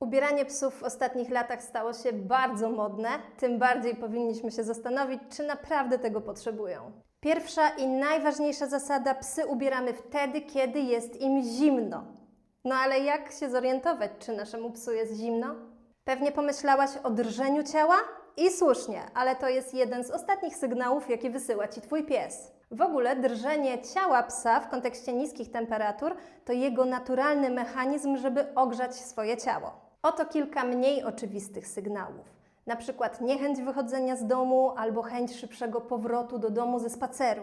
Ubieranie psów w ostatnich latach stało się bardzo modne, tym bardziej powinniśmy się zastanowić, czy naprawdę tego potrzebują. Pierwsza i najważniejsza zasada: psy ubieramy wtedy, kiedy jest im zimno. No ale jak się zorientować, czy naszemu psu jest zimno? Pewnie pomyślałaś o drżeniu ciała? I słusznie, ale to jest jeden z ostatnich sygnałów, jaki wysyła ci twój pies. W ogóle drżenie ciała psa w kontekście niskich temperatur to jego naturalny mechanizm, żeby ogrzać swoje ciało. Oto kilka mniej oczywistych sygnałów. Na przykład niechęć wychodzenia z domu albo chęć szybszego powrotu do domu ze spaceru.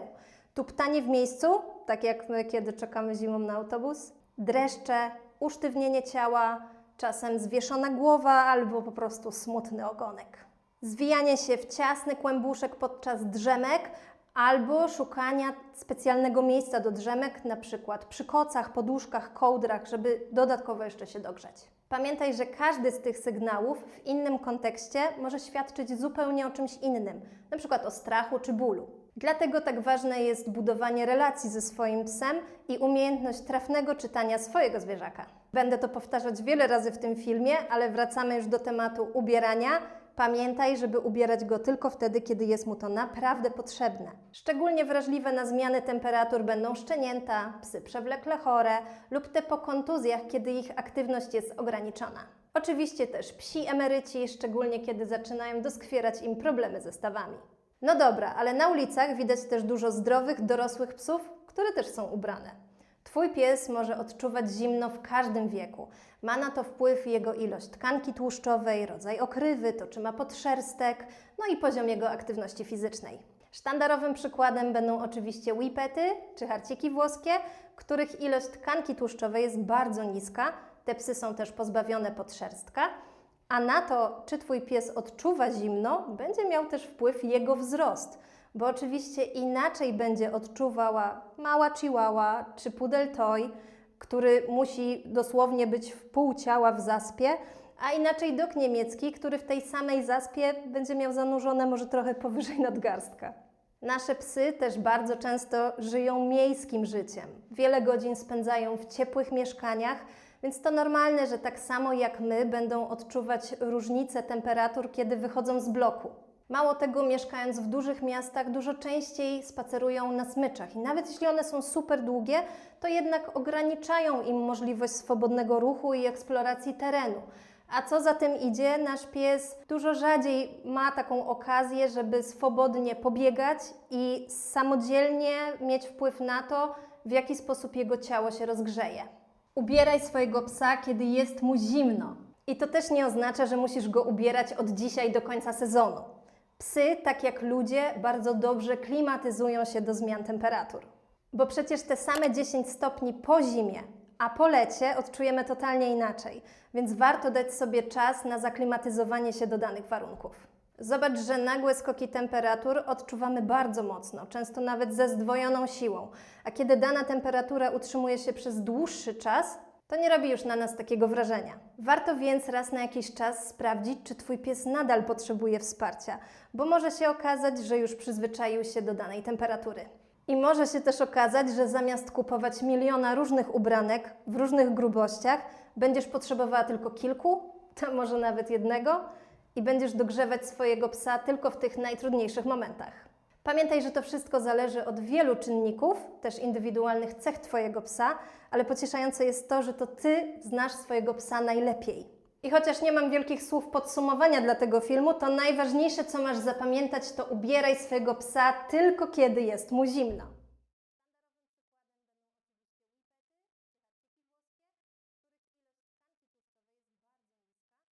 Tuptanie w miejscu, tak jak my, kiedy czekamy zimą na autobus. Dreszcze, usztywnienie ciała, czasem zwieszona głowa albo po prostu smutny ogonek. Zwijanie się w ciasny kłębuszek podczas drzemek albo szukania specjalnego miejsca do drzemek, na przykład przy kocach, poduszkach, kołdrach, żeby dodatkowo jeszcze się dogrzeć. Pamiętaj, że każdy z tych sygnałów w innym kontekście może świadczyć zupełnie o czymś innym, na przykład o strachu czy bólu. Dlatego tak ważne jest budowanie relacji ze swoim psem i umiejętność trafnego czytania swojego zwierzaka. Będę to powtarzać wiele razy w tym filmie, ale wracamy już do tematu ubierania. Pamiętaj, żeby ubierać go tylko wtedy, kiedy jest mu to naprawdę potrzebne. Szczególnie wrażliwe na zmiany temperatur będą szczenięta, psy przewlekle chore lub te po kontuzjach, kiedy ich aktywność jest ograniczona. Oczywiście też psi emeryci, szczególnie kiedy zaczynają doskwierać im problemy ze stawami. No dobra, ale na ulicach widać też dużo zdrowych, dorosłych psów, które też są ubrane. Twój pies może odczuwać zimno w każdym wieku. Ma na to wpływ jego ilość tkanki tłuszczowej, rodzaj okrywy, to czy ma podszerstek, no i poziom jego aktywności fizycznej. Sztandarowym przykładem będą oczywiście whippety czy harciki włoskie, których ilość tkanki tłuszczowej jest bardzo niska. Te psy są też pozbawione podszerstka. A na to, czy Twój pies odczuwa zimno, będzie miał też wpływ jego wzrost, bo oczywiście inaczej będzie odczuwała mała chihuahua czy pudel toy, który musi dosłownie być w pół ciała w zaspie, a inaczej dok niemiecki, który w tej samej zaspie będzie miał zanurzone może trochę powyżej nadgarstka. Nasze psy też bardzo często żyją miejskim życiem. Wiele godzin spędzają w ciepłych mieszkaniach, więc to normalne, że tak samo jak my będą odczuwać różnice temperatur, kiedy wychodzą z bloku. Mało tego, mieszkając w dużych miastach, dużo częściej spacerują na smyczach i nawet jeśli one są super długie, to jednak ograniczają im możliwość swobodnego ruchu i eksploracji terenu. A co za tym idzie, nasz pies dużo rzadziej ma taką okazję, żeby swobodnie pobiegać i samodzielnie mieć wpływ na to, w jaki sposób jego ciało się rozgrzeje. Ubieraj swojego psa, kiedy jest mu zimno. I to też nie oznacza, że musisz go ubierać od dzisiaj do końca sezonu. Psy, tak jak ludzie, bardzo dobrze klimatyzują się do zmian temperatur. Bo przecież te same 10 stopni po zimie, a po lecie odczujemy totalnie inaczej, więc warto dać sobie czas na zaklimatyzowanie się do danych warunków. Zobacz, że nagłe skoki temperatur odczuwamy bardzo mocno, często nawet ze zdwojoną siłą, a kiedy dana temperatura utrzymuje się przez dłuższy czas, to nie robi już na nas takiego wrażenia. Warto więc raz na jakiś czas sprawdzić, czy Twój pies nadal potrzebuje wsparcia, bo może się okazać, że już przyzwyczaił się do danej temperatury. I może się też okazać, że zamiast kupować miliona różnych ubranek w różnych grubościach, będziesz potrzebowała tylko kilku, to może nawet jednego, i będziesz dogrzewać swojego psa tylko w tych najtrudniejszych momentach. Pamiętaj, że to wszystko zależy od wielu czynników, też indywidualnych cech Twojego psa, ale pocieszające jest to, że to Ty znasz swojego psa najlepiej. I chociaż nie mam wielkich słów podsumowania dla tego filmu, to najważniejsze, co masz zapamiętać, to ubieraj swojego psa tylko kiedy jest mu zimno.